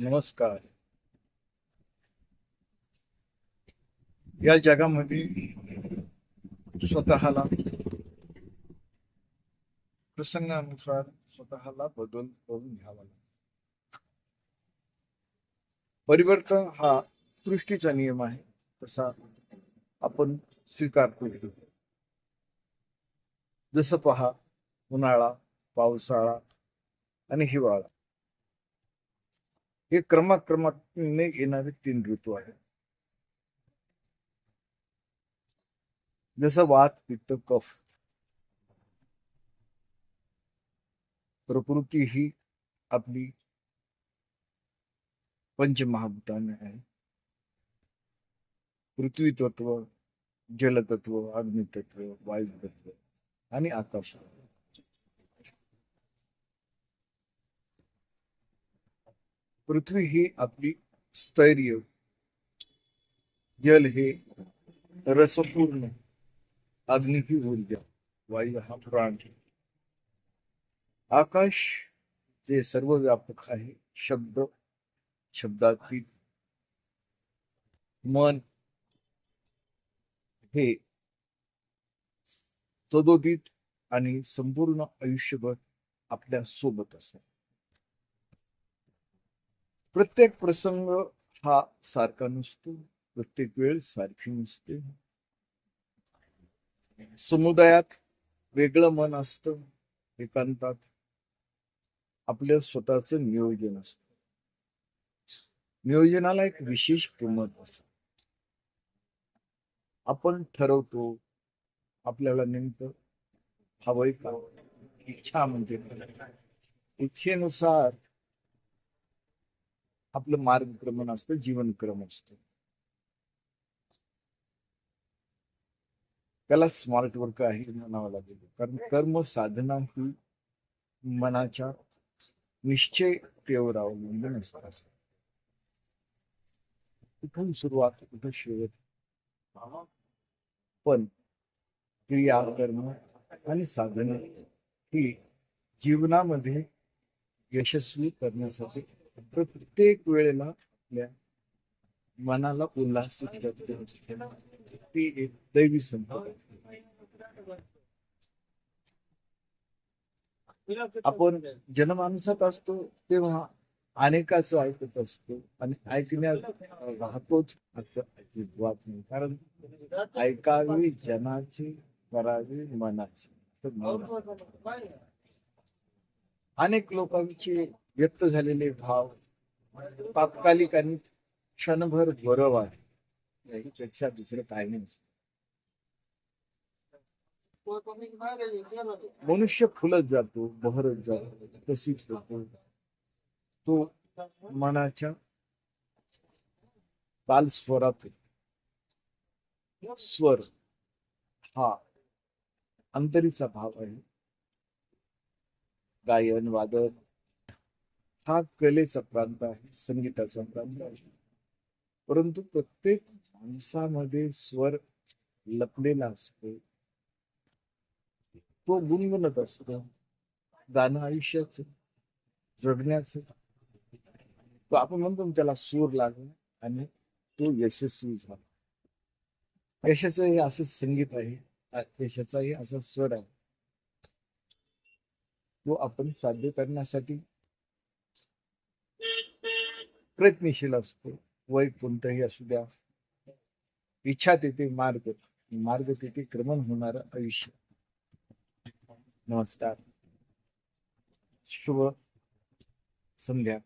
नमस्कार. या जगामध्ये स्वतःला प्रसंगानुसार स्वतःला बदल करून घ्यावा लागतो परिवर्तन हा सृष्टीचा नियम आहे तसा आपण स्वीकारतो. जसं पहा उन्हाळा पावसाळा आणि हिवाळा. हे क्रमाक्रमाने येणारे तीन ऋतू आहेत. जसं वात पित्त कफ. प्रकृती ही आपली पंचमहाभूताने आहे. पृथ्वी तत्व जलतत्व अग्नितत्व वायुतत्व आणि आकाश पृथ्वी ही आपली स्थैर्य जल हे रसपूर्ण अग्नि ही ऊर्जा वायू हा प्राण. आकाश जे सर्व व्यापक आहे शब्द शब्दातील मन हे तदोदित आणि संपूर्ण आयुष्यभर आपल्यासोबत असतात प्रत्येक प्रसंग हा सारखा नसतो प्रत्येक वेळ सारखी नसते. समुदायात वेगळं मन असतं एकांतात आपल्या स्वतःच नियोजन असतं. नियोजनाला एक विशेष किंमत असते. आपण ठरवतो आपल्याला नेमकं हवंय का? इच्छा म्हणजे इच्छेनुसार आपलं मार्गक्रमण असतं जीवनक्रम असतं. त्याला स्मार्ट वर्क आहे म्हणावं लागेल. कारण कर्म साधना ही मनाच्या निश्चयतेवर अवलंबून असतात कुठून सुरुवात कुठं शेवट. पण क्रिया कर्म आणि साधन ही जीवनामध्ये यशस्वी करण्यासाठी प्रत्येक वेळेला आपल्या मनाला उल्हासित करते ती एक दैवी संपदा आपण जनमानसात असतो तेव्हा अनेकाचं ऐकत असतो आणि ऐकण्यात राहतोच असं अजिबात नाही. कारण ऐकावी जनाची करावी मनाची. अनेक लोकांची व्यक्त झालेले भाव तात्कालिक आणि क्षणभर गौरव आहे याच्यापेक्षा दुसरं काही नाही. मनुष्य फुलत जातो बहरत जातो तशीच होतो. तो मनाच्या बाल स्वरात स्वर हा अंतरीचा भाव आहे. गायन वादन हा कलेचा प्रांत आहे संगीताचा प्रांत आहे. परंतु प्रत्येक माणसामध्ये स्वर लपलेला असतो. तो गुणगुणत असतो. गाणं आयुष्याच जगण्याचं. तो आपण म्हणतो त्याला सूर लागला आणि तो यशस्वी झाला. यशाचं हे असं संगीत आहे यशाचाही असा स्वर आहे. तो आपण साध्य करण्यासाठी प्रयत्नशील असतो. वय कोणतंही असू द्या. इच्छा तेथे मार्ग मार्ग तेथे क्रमण होणार आयुष्य. नमस्कार. शुभ संध्या.